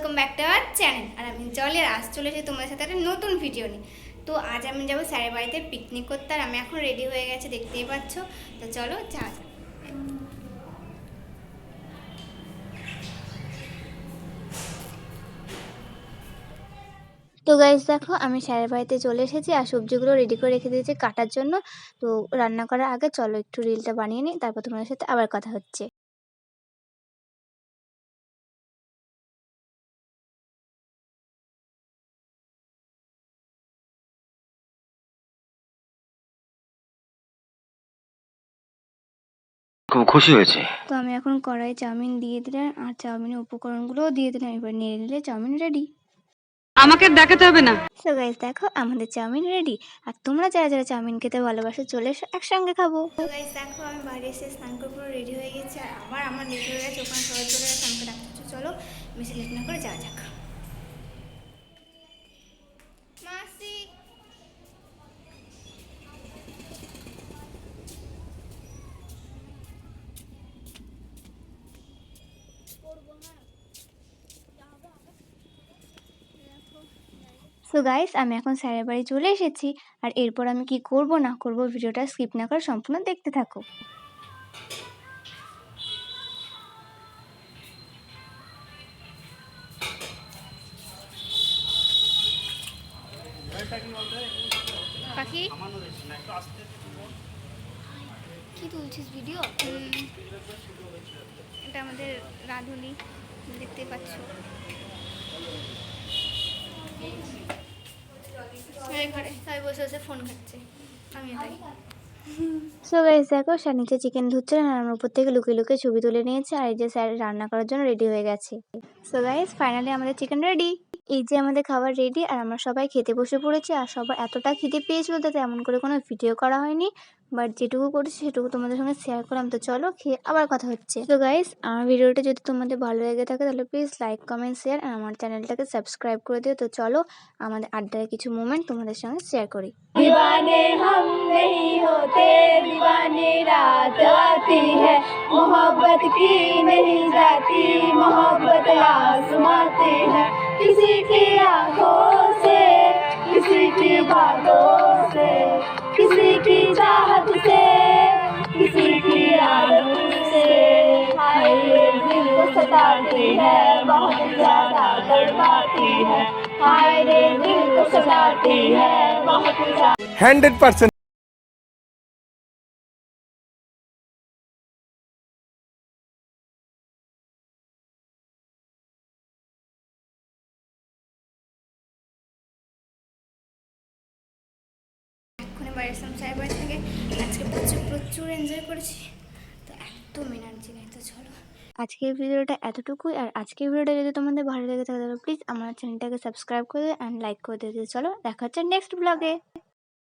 Welcome back to our channel আর আমি জলি আর আজ চলে এসে তোমাদের সাথে একটা নতুন ভিডিও নিই তো আজ আমি যাব স্যারের বাড়িতে পিকনিক করতে, আর আমি এখন রেডি হয়ে গেছে, দেখতেই পাচ্ছ। তো চলো যা তো গাইজ দেখো, আমি স্যারের বাড়িতে চলে এসেছি, আর সবজিগুলো রেডি করে রেখে দিয়েছি কাটার জন্য। তো রান্না করার আগে চলো একটু রিলটা বানিয়ে নিই, তারপর তোমাদের সাথে আবার কথা হচ্ছে। খুব খুশি হয়েছে। তো আমি এখন কড়াই চাউমিন দিয়ে দিলাম আর চাউমিনের উপকরণগুলোও দিয়ে দিলাম। এবার নেড়ে নিলে চাউমিন রেডি আমাকে দেখাতে হবে না। সো গাইস দেখো আমাদের চাউমিন রেডি আর তোমরা যারা যারা চাউমিন খেতে ভালোবাসো চলে এসো একসঙ্গে খাব। তো গাইস দেখো আমি বাড়ি এসে স্নান করে পুরো রেডি হয়ে গেছি। আর আমার আমার লেট হয়ে গেছে ওখানে সবাই চলে গেছে আমাকে ডাকতে চলো বেশি লেট না করে যাওয়া যাক। সো গাইস আমি এখন স্যারের বাড়ি চলে এসেছি। আর এরপর আমি কি করব না করব ভিডিওটা স্কিপ না করে সম্পূর্ণ দেখতে থাকো। পাখি? কি তুলছিস ভিডিও এটা আমাদের রাঁধুনি দেখতে পাচ্ছ। ফোন ঘাটছে। আমি তাই। সো গাইস দেখো, স্যার নিচে চিকেন ধুচ্ছিলেন আর আমার উপর থেকে লুকিয়ে লুকিয়ে ছবি তুলে নিয়েছে, আর এই যে স্যার রান্না করার জন্য রেডি হয়ে গেছে। সো গাইস ফাইনালি আমাদের চিকেন রেডি এই যে আমাদের খাবার রেডি আর আমরা সবাই খেতে বসে পড়েছি আর সবার এতটা খিদে পেয়েছিল তাতে এমন করে কোনো ভিডিও করা হয়নি বাট যেটুকু করেছি সেটুকু তোমাদের সঙ্গে শেয়ার করলাম তো চলো খেয়ে আবার কথা হচ্ছে তো গাইস আমার ভিডিওটা যদি তোমাদের ভালো লেগে থাকে তাহলে প্লিজ লাইক কমেন্ট শেয়ার আর আমার চ্যানেলটাকে সাবস্ক্রাইব করে দিও তো চলো আমাদের আড্ডার কিছু মোমেন্ট তোমাদের সঙ্গে শেয়ার করি दीवाने हम नहीं होते दीवाने रात आती है मोहब्बत की नहीं जाती मोहब्बत आसमाती है किसी की आँखों से, किसी की बातों से, किसी की चाहत से, किसी की आदत से। हाय दिल को सताती है, बहुत ज़्यादा तड़पाती है। हाय दिल को सताती है, बहुत ज़्यादा। हंड्रेड परसेंट আসলাম সাড়ে বাড়ি থেকে আজকে প্রচুর প্রচুর এনজয় করেছি। তো একদম এনার্জি নেই, তো চলো। আজকের ভিডিওটা এতটুকুই, আর আজকের ভিডিওটা যদি তোমাদের ভালো লেগে থাকে, তাহলে প্লিজ আমার চ্যানেলটাকে সাবস্ক্রাইব করে অ্যান্ড লাইক করে দিতে চলো, দেখা হচ্ছে নেক্সট ব্লগে